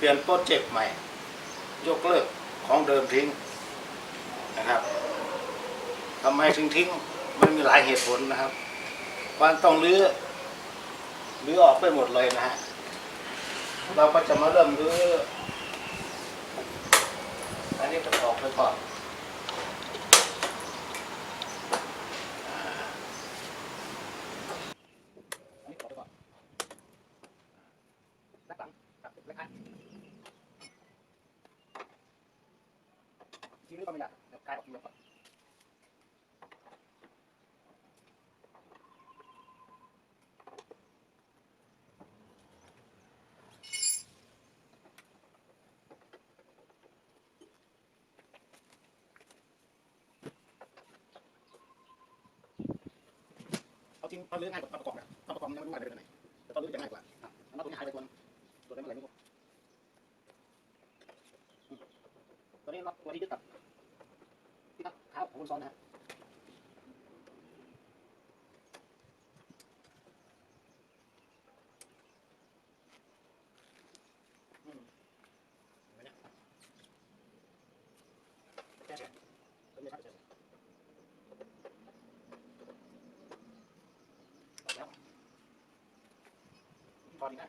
เปลี่ยนโปรเจกต์ใหม่ ยกเลิกของเดิมทิ้งนะครับทำไมถึงทิ้งมันมีหลายเหตุผลนะครับวันต้องรื้อรื้อออกไปหมดเลยนะฮะเราก็จะมาเริ่มรื้ออันนี้ก็ออกไปก่อนอ่าอันนี้ออกไปก่อน ด้านหลังครับและข้างที่นี้ก็ไม่ได้เดี๋ยวกลายออกทีละก่อนเอาจริงตอนเรื่องง่ายกว่าตอนประกอบนะตอนประกอบมันยังไม่รู้ว่าเดินไปไหนแต่ตอนเรื่องจะง่ายกว่า ตัวนั้นมื่อไรไม่รู้ตัวนี้ล็อกตัวที่ยึดกับที่ทักเท้าของคุณซ้อนนะฮะเห็นไหมเนี่ยแก้แฉะตัวนี้ชัดเจนออกแล้วพอดีไประกอบเฮ้ยผมน่ะ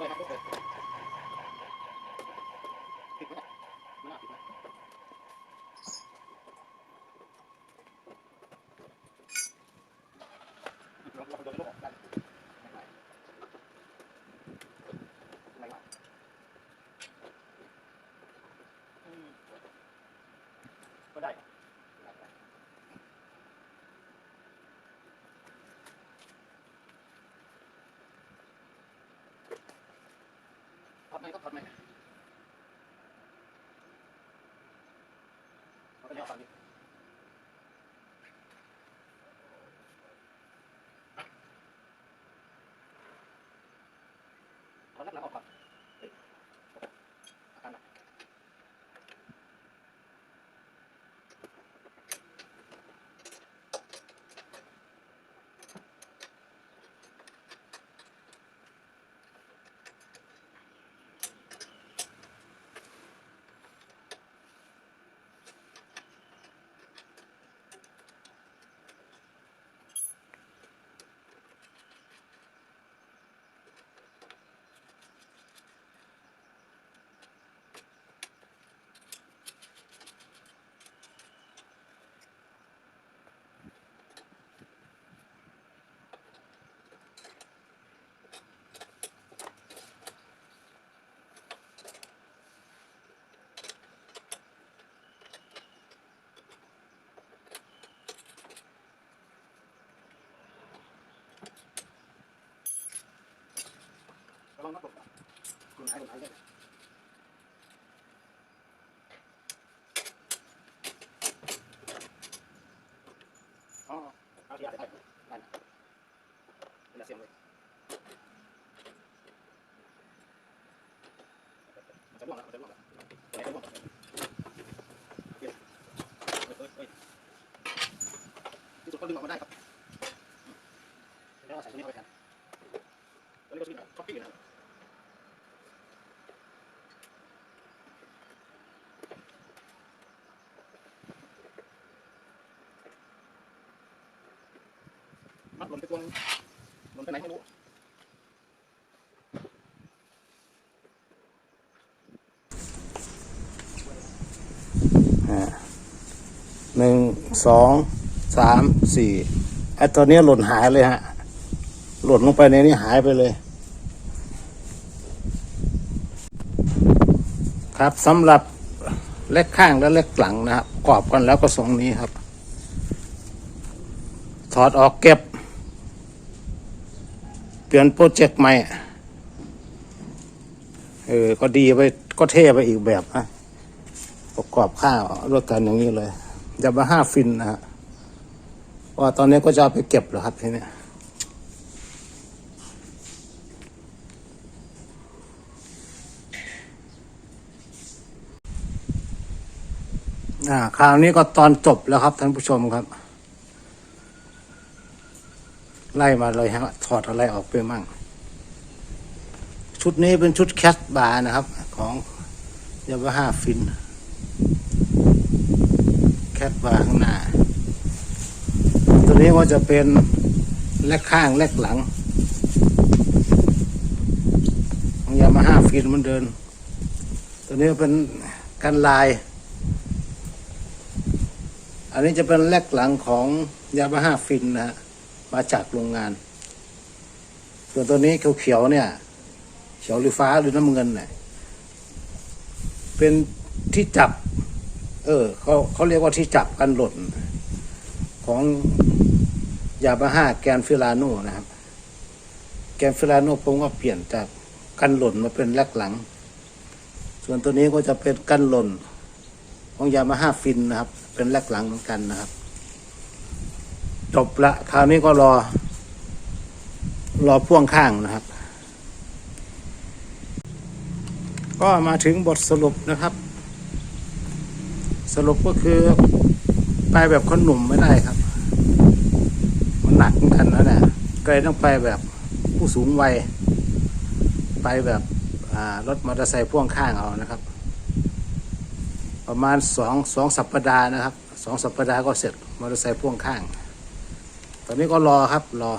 วๆๆๆหันแล้วไม่ใช่อันนี้ละบอกผมเป็นไปไหนอีกอันหนึงบอกเลยครับบอกเลยปิดไว้นะไม่น่าปิดนะ ลองลองดูลูกออกได้ไม่ไหวไม่ไหวอืมก็ได้ ทำไมก็ทำไมเอาไปเดี๋ยวฟังดิเอาลักหลังออกก่อน ระวังนักตกก่อนคุณหายคุณหายเลยอ๋อเอาที่อาจจะได้ได้นะเป็นเสียงเลยมันจะร่วงแล้วมันจะร่วงแล้วมันจะร่วงแล้วเดี๋ยวเฮ้ยเฮ้ยเฮ้ยที่สุดก็ดึงออกมาได้ครับแล้วเอาใส่ตัวนี้เข้าไปแทนตัวนี้ก็คือท็อปปิ้งนะัดหล่นไปตัวนึงหล่นไปไหนไม่รู้หนึ่งสองสามสี่ไอตัวนี้หล่นหายเลยฮะ หล่นลงไปในนี้หายไปเลย ครับสำหรับเล็กข้างและเล็กหลังนะครับกรอบกันแล้วก็ทรงนี้ครับ ถอดออกเก็บ เปลี่ยนโปรเจกต์ใหม่ เออ ก็ดีไปก็เท่ไปอีกแบบนะประกอบข้าวด้วยกันอย่างนี้เลยยามาฮ่าฟินนะฮะว่าตอนนี้ก็จะไปเก็บแล้วครับทีนี้อ่าคราวนี้ก็ตอนจบแล้วครับท่านผู้ชมครับ ไล่มาเลยฮะถอดอะไรออกไปมั่ง ชุดนี้เป็นชุดแคสบาร์นะครับ ของยาบาฮ่าฟิน แคสบาร์ข้างหน้า ตัวนี้ก็จะเป็นแลกข้างแลกหลังของยามาฮ่าฟินมันเดิน ตัวนี้เป็นกันลาย อันนี้จะเป็นแลกหลังของยามาฮ่าฟินนะฮะ มาจากโรงงาน ส่วนตัวนี้เขียวๆเนี่ย เขียวหรือฟ้าหรือน้ำเงินเนี่ยเป็นที่จับ เออเขาเขาเรียกว่าที่จับกันหล่น ของยาบาฮ่าแกนฟิลาโนนะครับ แกนฟิลาโนผมก็เปลี่ยนจากกันหล่นมาเป็นแลกหลัง ส่วนตัวนี้ก็จะเป็นกันหล่น ของยามาฮ่าฟินนะครับ เป็นแลกหลังเหมือนกันนะครับ จบละคราวนี้ก็รอ รอพ่วงข้างนะครับ ก็มาถึงบทสรุปนะครับ สรุปก็คือ ไปแบบคนหนุ่มไม่ได้ครับ มันหนักเหมือนกันนะเนี่ยก็เลยต้องไปแบบผู้สูงวัย ไปแบบรถมอเตอร์ไซค์พ่วงข้างเอานะครับ ประมาณสองสองสัปดาห์นะครับสองสัปดาห์ก็เสร็จมอเตอร์ไซค์พ่วงข้าง ตอนนี้ก็รอครับรอ